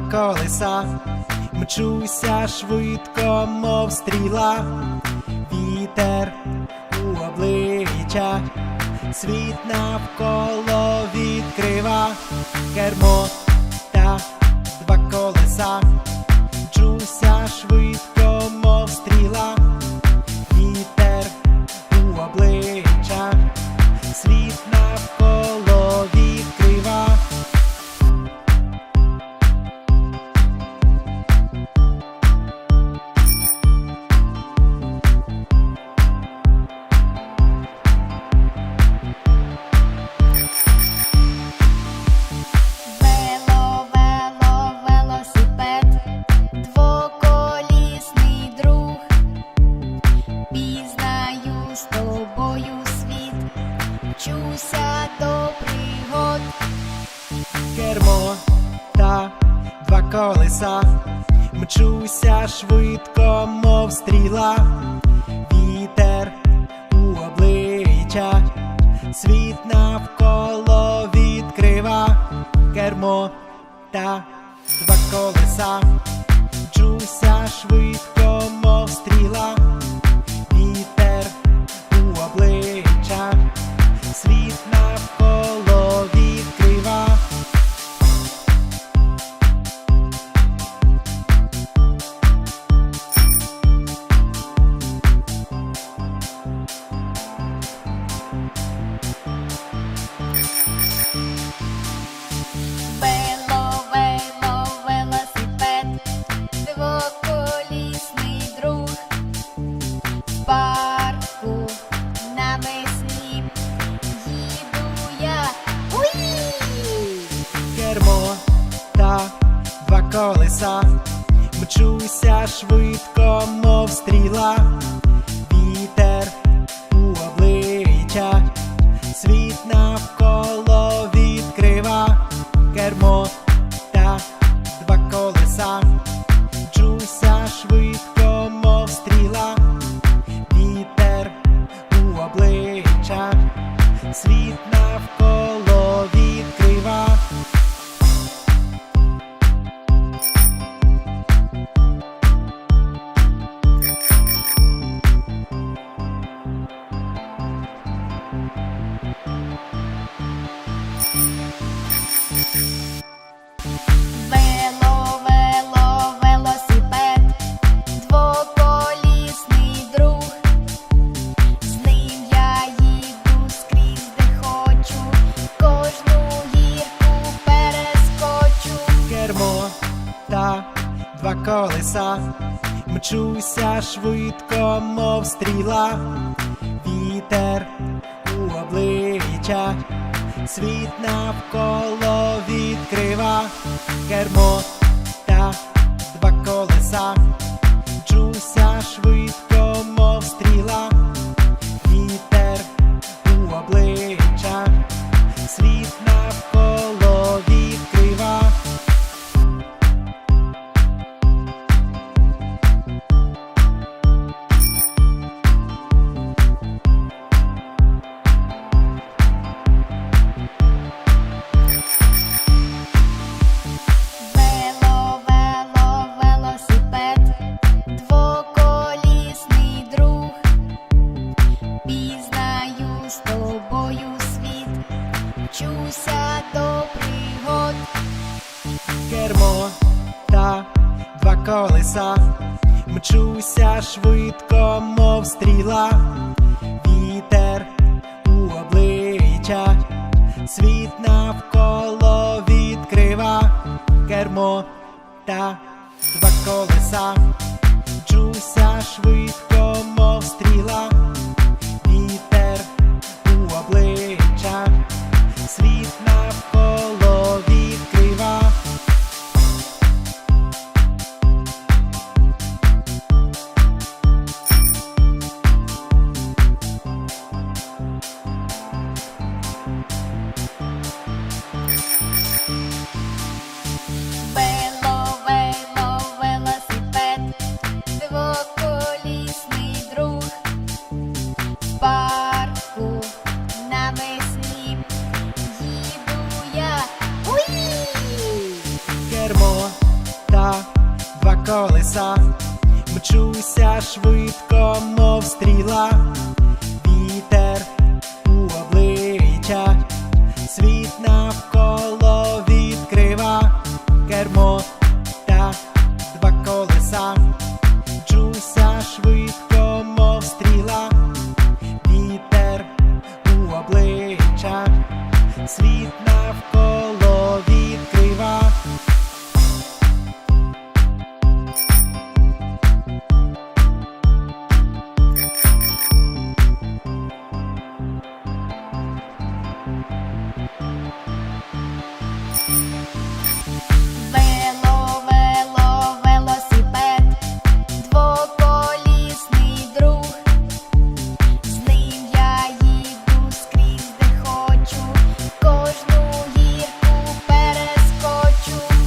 два колеса, мчуся швидко, мов стріла, вітер у обличчя, світ навколо відкрива. Кермо. колеса, мчуся швидко, мов стріла, вітер у обличчя, світ навколо відкрива, кермо та два колеса. мчуся швидко, мов стріла, вітер у обличчя, світ навколо відкрива кермо. колеса, мчуся швидко, мов стріла, вітер у обличчя, світ навколо відкрива, кермо та два колеса, мчуся швидко, мов стріла. та два колеса, мчуся швидко, мов стріла, вітер у обличчя, світ навколо відкрива, кермо та два колеса, мчуся швидко, мов стріла, вітер у обличчя, світ навколо.